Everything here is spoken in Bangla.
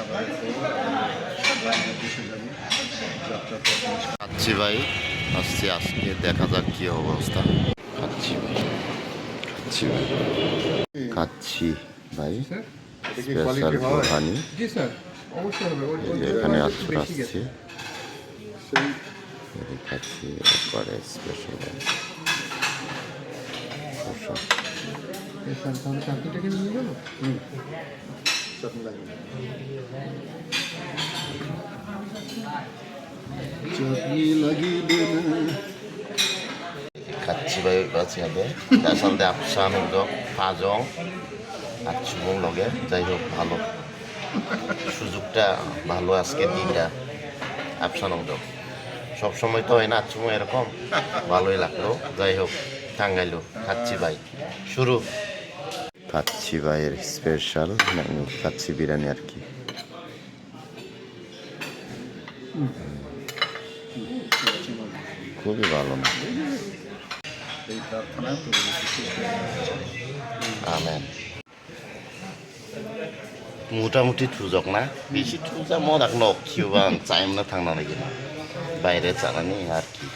খাবারের দেশে যাব যাত্রা খাচ্ছি ভাই আসছি আজকে দেখা যাক কি অবস্থা। খাচ্ছি ভাই। খাচ্ছি ভাই। খাচ্ছি ভাই। স্পেশাল কোরবানি এখানে আজকে আসছি। খাচ্ছি একবারে স্পেশাল এই কি নিয়ে চাটনি খাচ্ছি আগে আচলতে আপসান উদ্যোগ পাঁচং লগে যাই হোক ভালো সুযোগটা ভালো আজকে দিনটা আপসান উদ্যোগ সবসময় তো হয় না চুমু এরকম ভালোই লাগল যাই হোক টাঙ্গাইলো খাচ্ছি ভাই শুরু পাচ্ছি ভাইয়ের স্পেশাল পাচ্ছি বিরিয়ানি আর কি খুবই ভালো না মোটামুটি থুজক না বেশি থুজা মনে এখন অক্ষিও চাইম না থাংনা নাকি বাইরে চালানি আর কি